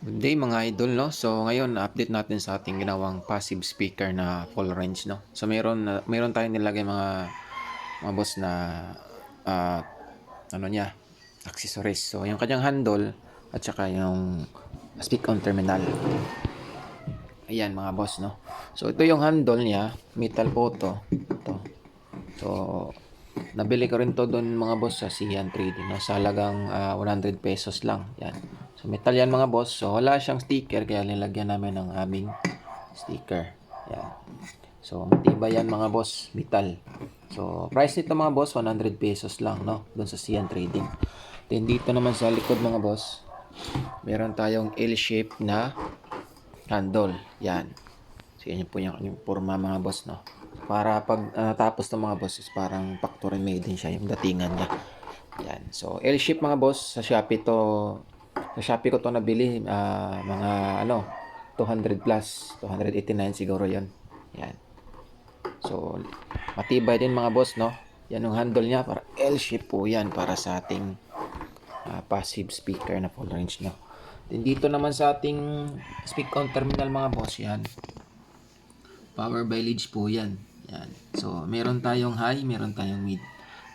Good day mga idol no. So ngayon update natin sa ating ginawang passive speaker na full range no. So meron na- meron tayong nilagay mga mga boss na ah, ano niya accessories. So yung kanyang handle at saka yung speak on terminal. Ayan mga boss no. So ito yung handle niya, metal po to. Ito. So nabili ko rin to doon mga boss sa Sian Trading no. Sa halagang ah, 100 pesos lang. Yan. So metal yan mga boss. So wala siyang sticker kaya nilagyan namin ng aming sticker. Yan. So matibay yan mga boss, metal. So price nito mga boss 100 pesos lang no doon sa Sian Trading. Then dito naman sa likod mga boss, meron tayong L-shape na handle. Yan. So yan po yung kanyang forma mga boss no. Para pag uh, tapos ng mga boss is parang factory made din siya yung datingan niya. Yan. So L-shape mga boss sa Shopee to sa Shopee ko to nabili ah, mga ano 200 plus 289 siguro yon. Yan. So matibay din mga boss no. Yan yung handle niya para L-shape po yan para sa ating ah, passive speaker na full range no. Then dito naman sa ating speak on terminal mga boss yan. Power by leads po yan. Yan. So, meron tayong high, meron tayong mid.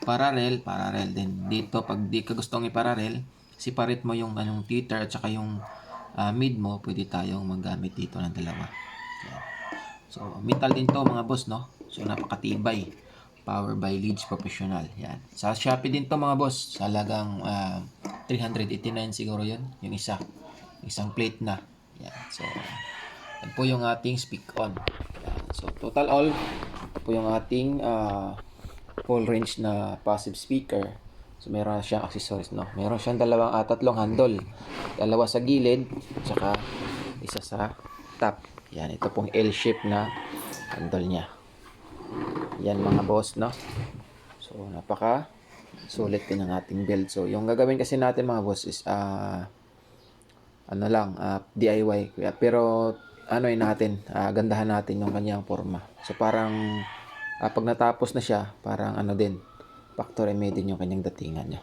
Parallel, parallel din. Dito, pag di ka gustong i-parallel, separate mo yung anong tweeter at saka yung ah, mid mo, pwede tayong maggamit dito ng dalawa. Yan. So, metal din to mga boss, no? So, napakatibay. Power by Leads Professional. Yan. Sa Shopee din to mga boss. Sa halagang ah, 389 siguro yun. Yung isa. Isang plate na. Yan. So, yan po yung ating speak on. Yan. So, total all, po yung ating ah, full range na passive speaker. So, meron siyang accessories, no? Meron siyang dalawang, ah, tatlong handle. Dalawa sa gilid, tsaka isa sa top. Yan, ito pong L-shape na handle niya. Yan mga boss, no? So, napaka sulit din ang ating build. So, yung gagawin kasi natin mga boss is, ah, ano lang, ah, DIY. Pero, ano yun natin, ah, gandahan natin yung kanyang forma. So, parang, ah, pag natapos na siya, parang ano din, factory made din yung kanyang datingan niya.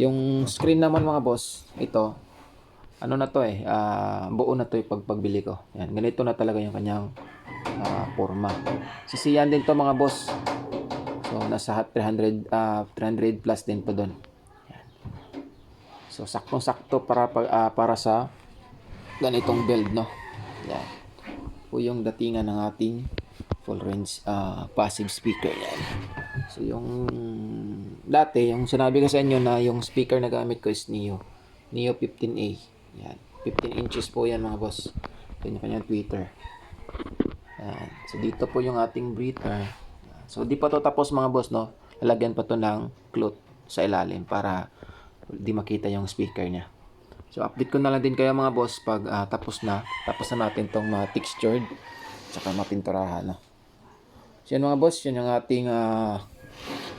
Yung screen naman mga boss, ito, ano na to eh, ah, buo na to yung pagpagbili ko. Yan, ganito na talaga yung kanyang ah, forma. Sisiyan din to mga boss. So, nasa 300, ah, 300 plus din po doon. So, saktong-sakto para, pa- ah, para sa ganitong build, no? Yan. Po yung datingan ng ating full range ah, passive speaker yan. So, yung dati, yung sinabi ko sa inyo na yung speaker na gamit ko is Neo. Neo 15A. Yan. 15 inches po yan mga boss. Yan yung kanyang tweeter. Yan. So, dito po yung ating breather. So, di pa to tapos mga boss, no? Lalagyan pa to ng cloth sa ilalim para di makita yung speaker niya. So, update ko na lang din kayo mga boss pag ah, tapos na. Tapos na natin tong mga textured tsaka mapinturahan, no? So, yan mga boss, yun yung ating ah,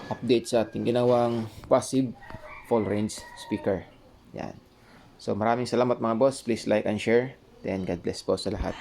update sa ating ginawang passive full range speaker. Yan. So, maraming salamat mga boss. Please like and share. Then, God bless po sa lahat.